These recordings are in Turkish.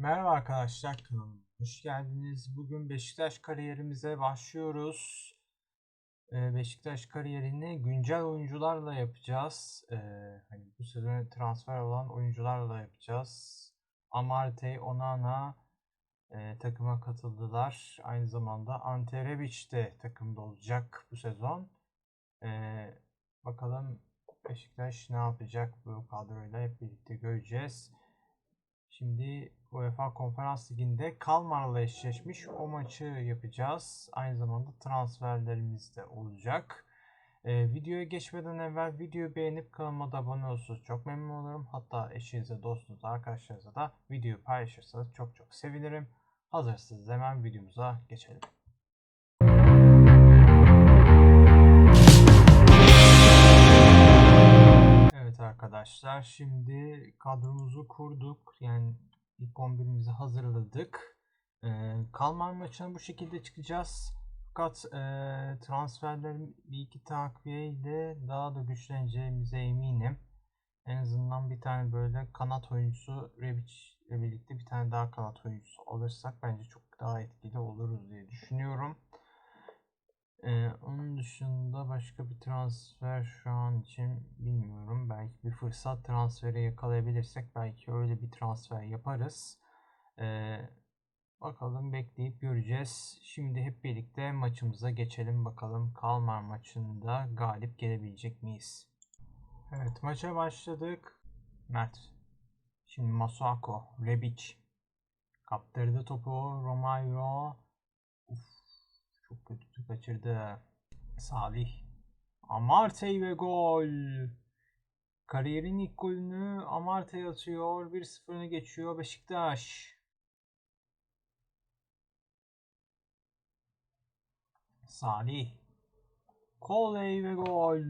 Merhaba arkadaşlar kanalıma hoş geldiniz. Bugün Beşiktaş kariyerimize başlıyoruz. Ee, Beşiktaş kariyerini güncel oyuncularla yapacağız. Ee, hani bu sezon transfer olan oyuncularla yapacağız. Amartey, Onana e, takıma katıldılar. Aynı zamanda Ante Rebic de takımda olacak bu sezon. Ee, bakalım Beşiktaş ne yapacak bu kadroyla hep birlikte göreceğiz. Şimdi UEFA Konferans Ligi'nde Kalmar'la eşleşmiş. O maçı yapacağız. Aynı zamanda transferlerimiz de olacak. Ee, videoya geçmeden evvel videoyu beğenip kanalıma da abone olursanız çok memnun olurum. Hatta eşinize, dostunuza, arkadaşlarınıza da videoyu paylaşırsanız çok çok sevinirim. Hazırsınız hemen videomuza geçelim. Evet arkadaşlar şimdi kadromuzu kurduk. Yani ilk 11'imizi hazırladık. Ee, Kalmar maçına bu şekilde çıkacağız. Fakat e, transferlerin bir iki takviye ile daha da güçleneceğimize eminim. En azından bir tane böyle kanat oyuncusu Rebic ile birlikte bir tane daha kanat oyuncusu alırsak bence çok daha etkili oluruz diye düşünüyorum. Ee, onun dışında başka bir transfer şu an için bilmiyorum. Belki bir fırsat transferi yakalayabilirsek belki öyle bir transfer yaparız. Ee, bakalım bekleyip göreceğiz. Şimdi hep birlikte maçımıza geçelim bakalım Kalmar maçında galip gelebilecek miyiz? Evet maça başladık. Mert. Şimdi Masuako, Rebic. Kaptırdı topu. Romario. Uf, çok kötü kaçırdı. Salih. Amartey ve gol. Kariyerin ilk golünü Amartey atıyor. 1-0'ını geçiyor Beşiktaş. Salih. Koley ve gol.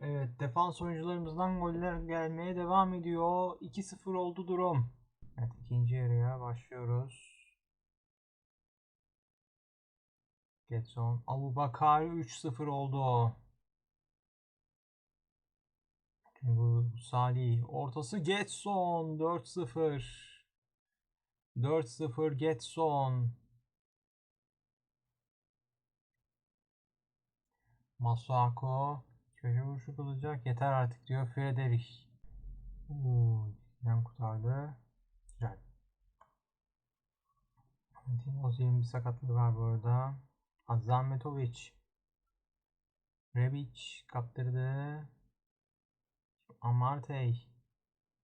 Evet defans oyuncularımızdan goller gelmeye devam ediyor. 2-0 oldu durum. Evet ikinci yarıya başlıyoruz. Getson. Abu Bakar 3-0 oldu. Bu Salih. Ortası Getson 4-0. 4-0 Getson. Masuako. Köşe vuruşu bulacak. Yeter artık diyor Frederich. Uuu. Yan kurtardı. Güzel. Timoz'un bir sakatlığı var bu arada. Azametovic. Rebic kaptırdı. Amartey.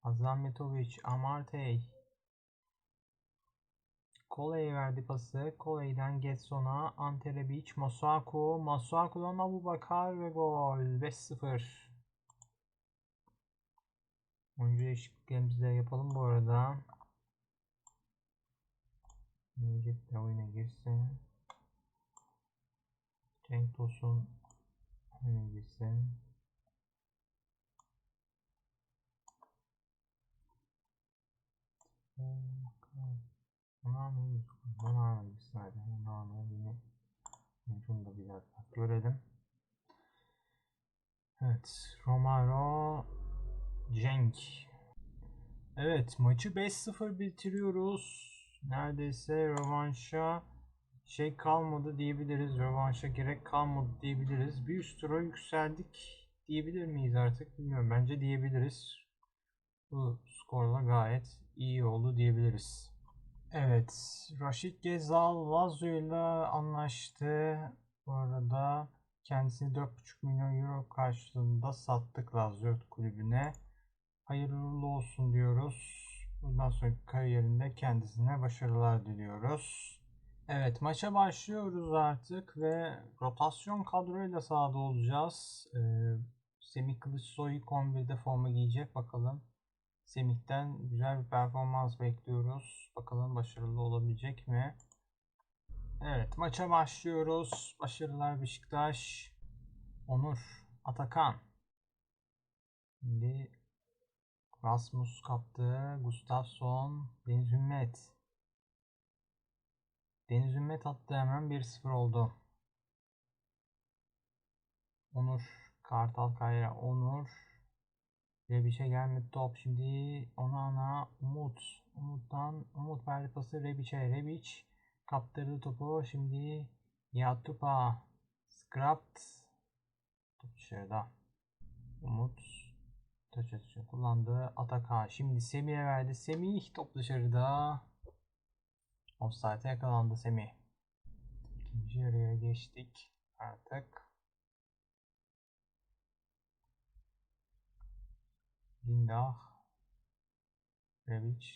Azametovic. Amartey. Koley verdi pası. Koley'den Getson'a. Ante Rebic. Masuaku. Masuaku'dan Abu Bakar ve gol. 5-0. Oyuncu değişikliklerimizi de yapalım bu arada. Necip de oyuna girsin. Cenk Tosun mı Bana mı girsin hadi. Ona mı yine bunu da biraz görelim. Evet. Romero Cenk. Evet maçı 5-0 bitiriyoruz. Neredeyse rövanşa şey kalmadı diyebiliriz. Rövanşa gerek kalmadı diyebiliriz. Bir üst tura yükseldik diyebilir miyiz artık bilmiyorum. Bence diyebiliriz. Bu skorla gayet iyi oldu diyebiliriz. Evet. Raşit Gezal Lazio ile anlaştı. Bu arada kendisini 4,5 milyon euro karşılığında sattık Lazio kulübüne. Hayırlı olsun diyoruz. Bundan sonraki kariyerinde kendisine başarılar diliyoruz. Evet maça başlıyoruz artık ve rotasyon kadroyla sahada olacağız. Ee, Semih Kılıçsoy ilk 11'de forma giyecek bakalım. Semih'ten güzel bir performans bekliyoruz. Bakalım başarılı olabilecek mi? Evet maça başlıyoruz. Başarılar Beşiktaş. Onur, Atakan. Şimdi Rasmus kaptı. Gustafsson, Deniz Ümmet. Deniz Ümmet attı hemen 1-0 oldu. Onur, Kartal Kaya, Onur. Rebiç'e gelmedi top. Şimdi ona ana Umut. Umut'tan Umut verdi pası Rebiç'e. Rebiç kaptırdı topu. Şimdi Yatupa. Scrapped. Top dışarıda. Umut taç atışı kullandı. Ataka. Şimdi Semih'e verdi. Semih top dışarıda. Offside'e yakalandı Semih. İkinci yarıya geçtik artık. Linda. Rebic.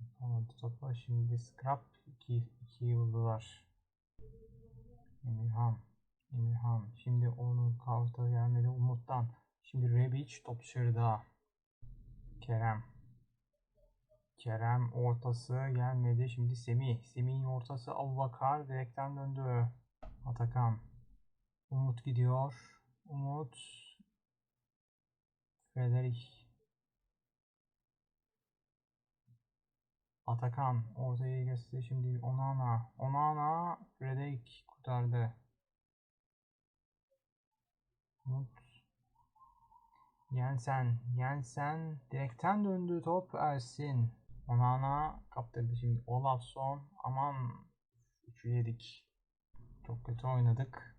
Atamadı topa. Şimdi Scrap. 2 2 vurdular. Emirhan. Emirhan. Şimdi onun kartı gelmedi Umut'tan. Şimdi Rebic top dışarıda. Kerem. Kerem ortası gelmedi. Şimdi Semih. Semih'in ortası Abubakar direkten döndü. Atakan. Umut gidiyor. Umut. Frederik. Atakan ortaya geçti. Şimdi Onana. Onana. Frederik kurtardı. Umut. Yensen. Yensen. Direkten döndü top Ersin. Onana kaptırdı şimdi Olafson. Aman 3'ü yedik. Çok kötü oynadık.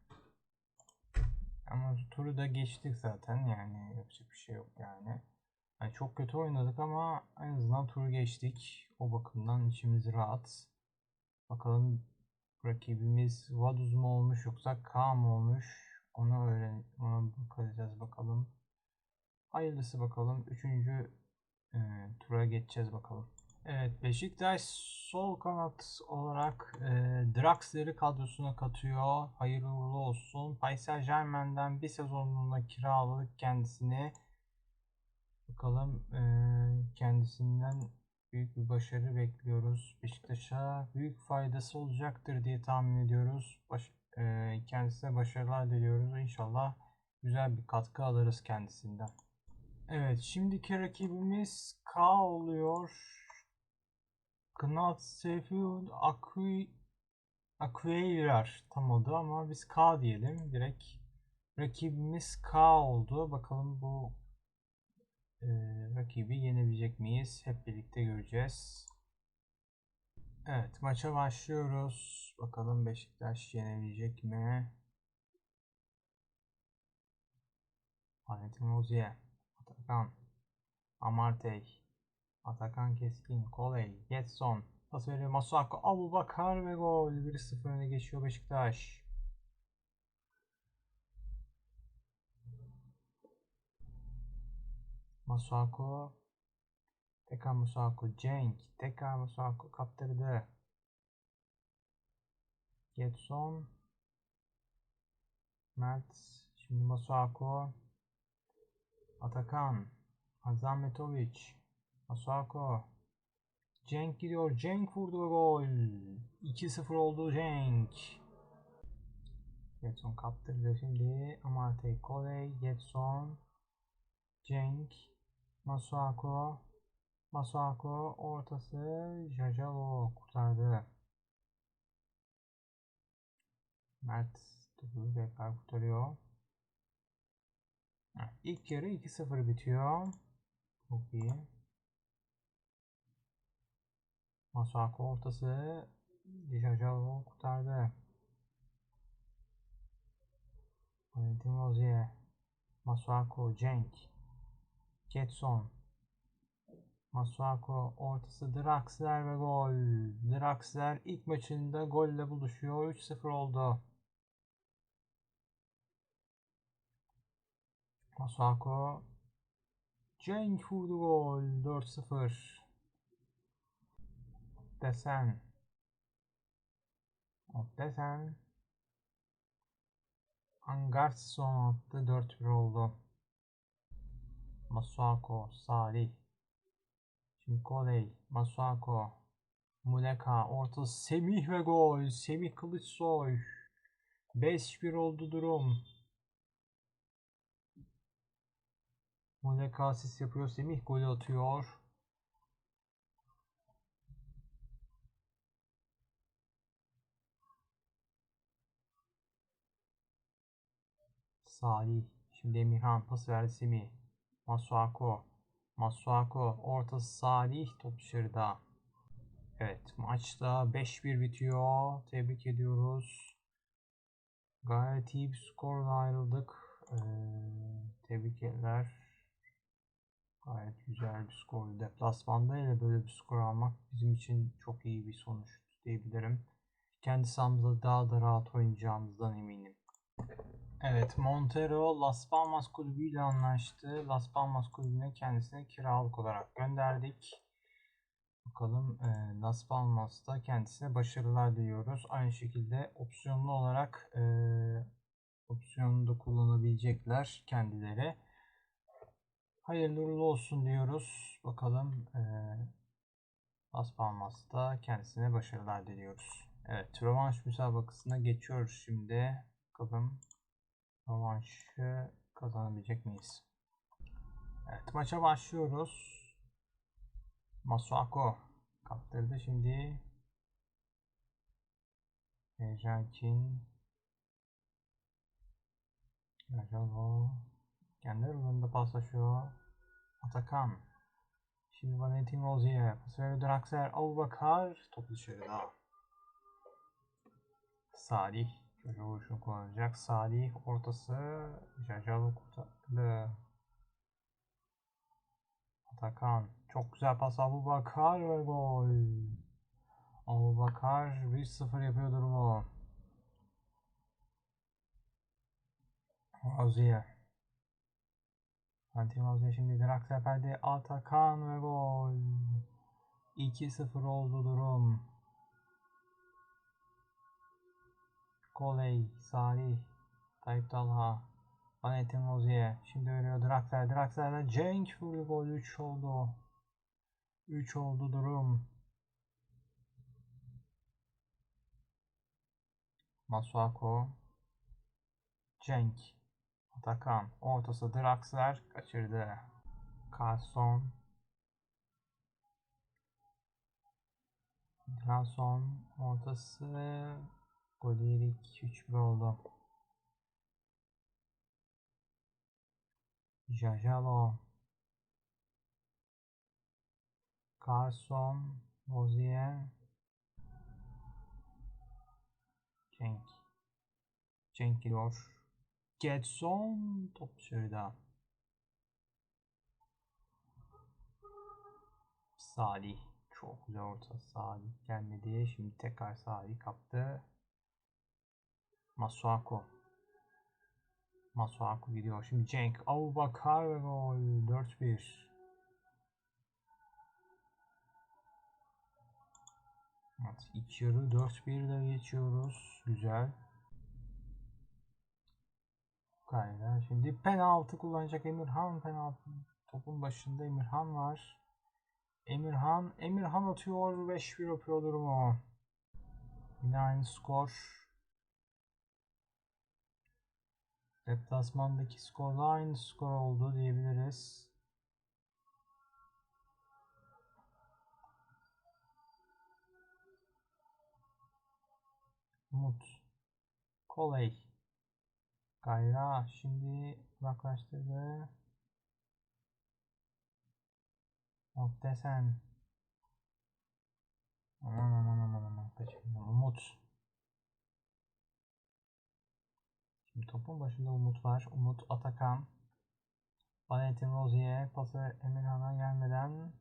Ama turu da geçtik zaten yani yapacak bir şey yok yani. yani. Çok kötü oynadık ama en azından turu geçtik. O bakımdan içimiz rahat. Bakalım rakibimiz Vaduz mu olmuş yoksa K mı olmuş? Onu öğren ona bakacağız bakalım. Hayırlısı bakalım. Üçüncü e, tura geçeceğiz bakalım. Evet Beşiktaş sol kanat olarak e, Draxler'i kadrosuna katıyor. Hayırlı uğurlu olsun. Paris Saint Germain'den bir sezonluğuna kiraladık kendisini. Bakalım e, kendisinden büyük bir başarı bekliyoruz. Beşiktaş'a büyük faydası olacaktır diye tahmin ediyoruz. Baş, e, kendisine başarılar diliyoruz. İnşallah güzel bir katkı alırız kendisinden. Evet şimdiki rakibimiz K oluyor. Knut Sheffield Acqui Acqueirar tam adı ama biz K diyelim. Direkt rakibimiz K oldu. Bakalım bu e, rakibi yenebilecek miyiz? Hep birlikte göreceğiz. Evet maça başlıyoruz. Bakalım Beşiktaş yenebilecek mi? Valentin Ozier, Atakan, Amartey, Atakan Keskin, Koley, Getson, pas veriyor Masuako, Abu Bakar ve gol. 1-0 öne geçiyor Beşiktaş. Masuako, tekrar Masuako, Cenk, tekrar Masuako kaptırdı. Getson, Mert, şimdi Masuako, Atakan, Hazametovic, Masuako. Cenk gidiyor. Cenk vurdu gol. 2-0 oldu Cenk. Getson kaptırdı şimdi. Amartey Koley. Getson. Cenk. Masuako. Masuako ortası. Jajalo kurtardı. Mert topu tekrar kurtarıyor. İlk yarı 2-0 bitiyor. Çok iyi. Masako ortası. Dijajalo kurtardı. Valentin Rozier. Masuako, Cenk. Getson. Masuako ortası Draxler ve gol. Draxler ilk maçında golle buluşuyor. 3-0 oldu. Masuako. Cenk vurdu gol. 4-0 desen desen Angarson attı 4-1 oldu. Masuako, Salih, Şimdi Masuako, Muleka, orta Semih ve gol. Semih Kılıçsoy. 5-1 oldu durum. Muleka asist yapıyor. Semih golü atıyor. Salih. Şimdi Emirhan pas verdi Semih. Masuako. Masuako. Ortası Salih. Top dışarıda. Evet maçta 5-1 bitiyor. Tebrik ediyoruz. Gayet iyi bir skorla ayrıldık. Ee, tebrikler. Gayet güzel bir skor. Deplasmanda ile böyle bir skor almak bizim için çok iyi bir sonuç diyebilirim. Kendi sahamızda daha da rahat oynayacağımızdan eminim. Evet, Montero Las Palmas kulübüyle anlaştı. Las Palmas kulübüne kendisine kiralık olarak gönderdik. Bakalım e, Las Palmas'ta kendisine başarılar diliyoruz. Aynı şekilde opsiyonlu olarak e, opsiyonu da kullanabilecekler kendileri. Hayırlı uğurlu olsun diyoruz. Bakalım e, Las Palmas'ta kendisine başarılar diliyoruz. Evet, rövanş müsabakasına geçiyoruz şimdi. Bakalım rövanşı kazanabilecek miyiz? Evet, maça başlıyoruz. Masuako kaptırdı şimdi. Nejakin Yajalo kendi aralarında paslaşıyor. Atakan Şimdi Valentin Rozier pas veriyor Draxler Abubakar top dışarıda. Salih vuruşunu kullanacak. Salih ortası Jajalo kurtardı. Atakan. Çok güzel pas Abubakar ve gol. Abubakar 1-0 yapıyor durumu. Rozier. Valentin Rozier şimdi Draxler perde Atakan ve gol. 2-0 oldu durum. Koley, Salih, Tayyip Talha, Valentin Rozier. Şimdi veriyor Draxler. Draxler'den Cenk vurdu gol 3 oldu. 3 oldu durum. Masuako. Cenk. Atakan. Ortası Draxler. Kaçırdı. Carson. Carson. Ortası. Gol yedik. 3-1 oldu. Jajalo. Carson. Rozier. Cenk. Cenk gidiyor. Getson. Top dışarıda. Salih. Çok güzel orta Salih gelmedi. Şimdi tekrar Salih kaptı. Masuako. Masuaku gidiyor. Şimdi Cenk. Abubakar ve gol. 4-1. Evet, ilk yarı 4-1 ile geçiyoruz. Güzel. Gayet. Şimdi penaltı kullanacak Emirhan penaltı. Topun başında Emirhan var. Emirhan, Emirhan atıyor 5-1 yapıyor durumu. Yine aynı skor. Deplasmandaki skorla aynı skor oldu diyebiliriz. Umut. Koley. Kayra şimdi uzaklaştırdı. Muhtesen. Aman aman aman aman. Umut. Topun başında Umut var. Umut Atakan. Valentin Rozier pası Emirhan'a gelmeden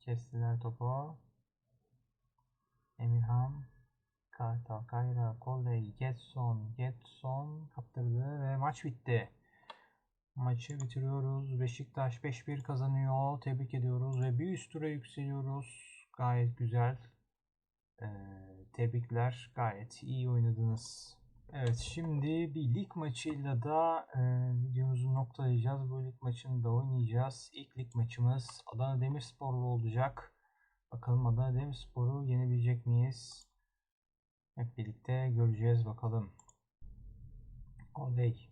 kestiler topu. Emirhan Kartal, Kayra, Koley, Getson, Getson kaptırdı ve maç bitti. Maçı bitiriyoruz. Beşiktaş 5-1 kazanıyor. Tebrik ediyoruz ve bir üst tura yükseliyoruz. Gayet güzel. Ee, tebrikler. Gayet iyi oynadınız. Evet şimdi bir lig maçıyla da e, videomuzu noktalayacağız. Bu lig maçını da oynayacağız. İlk lig maçımız Adana Demirspor'la olacak. Bakalım Adana Demirspor'u yenebilecek miyiz? Hep birlikte göreceğiz bakalım. Oley.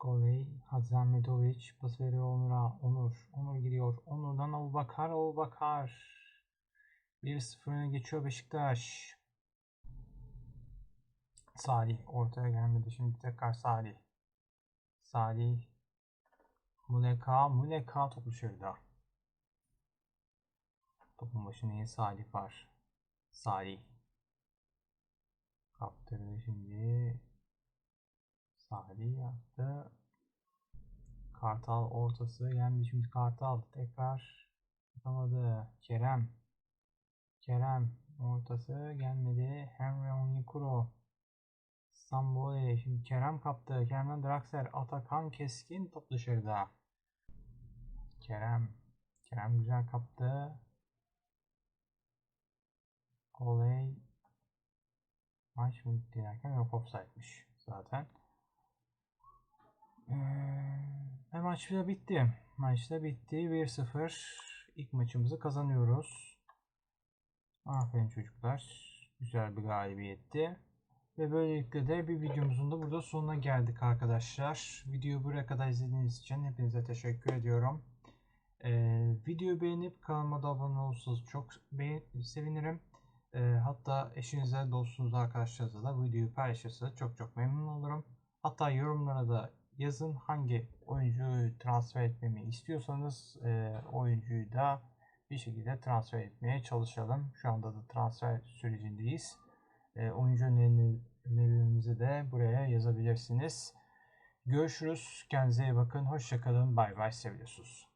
Goley, Hadzamedovic pas veriyor Onur'a. Onur, Onur giriyor. Onur'dan Abubakar, Abubakar. 1-0 öne geçiyor Beşiktaş. Salih ortaya gelmedi. Şimdi tekrar Salih. Salih. Muleka, Muleka topu dışarıda. Topun başında yine Salih var. Salih. Kaptırdı şimdi. Salih yaptı. Kartal ortası geldi şimdi Kartal tekrar yapamadı. Kerem. Kerem ortası gelmedi. Henry Onyekuro. Sambole şimdi Kerem kaptı. Kerem'den Draxler. Atakan Keskin top dışarıda. Kerem. Kerem güzel kaptı. Oley. Maç mı bitti derken yok offside'miş zaten. Ee, maç da bitti. Maç da bitti. 1-0. İlk maçımızı kazanıyoruz. Aferin çocuklar. Güzel bir galibiyetti. Ve böylelikle de bir videomuzun da burada sonuna geldik arkadaşlar. Videoyu buraya kadar izlediğiniz için hepinize teşekkür ediyorum. Ee, videoyu beğenip kanalıma da abone olursanız çok sevinirim. Ee, hatta eşinize, dostunuza, arkadaşlarınızla da videoyu paylaşırsanız çok çok memnun olurum. Hatta yorumlara da yazın hangi oyuncuyu transfer etmemi istiyorsanız e, oyuncuyu da bir şekilde transfer etmeye çalışalım. Şu anda da transfer sürecindeyiz. E, oyuncu önerilerinizi de buraya yazabilirsiniz. Görüşürüz. Kendinize iyi bakın. Hoşçakalın. Bay bay. Seviyorsunuz.